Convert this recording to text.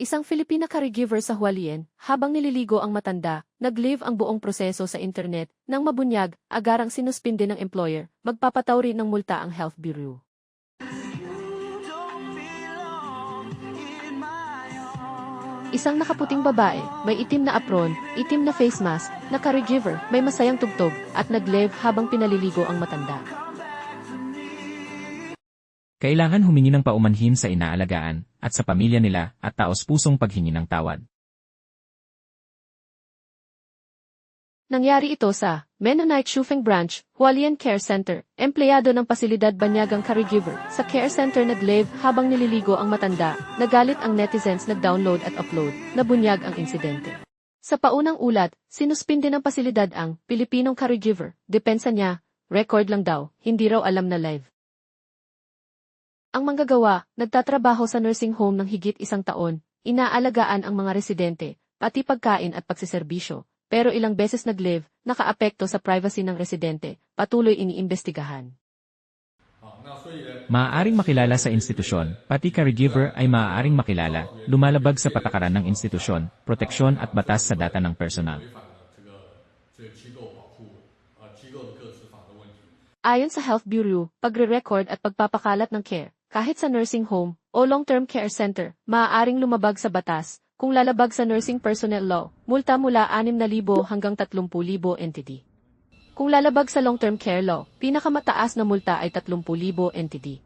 Isang Filipina caregiver sa Hualien, habang nililigo ang matanda, nag-live ang buong proseso sa internet, nang mabunyag, agarang sinuspinde ng employer, magpapataw rin ng multa ang Health Bureau. Isang nakaputing babae, may itim na apron, itim na face mask, na caregiver, may masayang tugtog, at nag-live habang pinaliligo ang matanda. Kailangan humingi ng paumanhin sa inaalagaan, at sa pamilya nila, at taos-pusong paghingi ng tawad. Nangyari ito sa Mennonite Shufeng Branch, Hualien Care Center. Empleyado ng pasilidad banyagang caregiver sa care center nag-live habang nililigo ang matanda. Nagalit ang netizens nag-download at upload. Nabunyag ang insidente. Sa paunang ulat, sinuspinde ng pasilidad ang Pilipinong caregiver. Depensa niya, record lang daw, hindi raw alam na live. Ang manggagawa, nagtatrabaho sa nursing home ng higit isang taon, inaalagaan ang mga residente, pati pagkain at pagsiserbisyo, pero ilang beses nag-live, nakaapekto sa privacy ng residente, patuloy iniimbestigahan. Maaaring makilala sa institusyon, pati caregiver ay maaaring makilala, lumalabag sa patakaran ng institusyon, proteksyon at batas sa data ng personal. Ayon sa Health Bureau, pagre-record at pagpapakalat ng care, kahit sa nursing home o long-term care center, maaaring lumabag sa batas kung lalabag sa nursing personnel law, multa mula 6,000 hanggang 30,000 NTD. Kung lalabag sa long-term care law, pinakamataas na multa ay 30,000 NTD.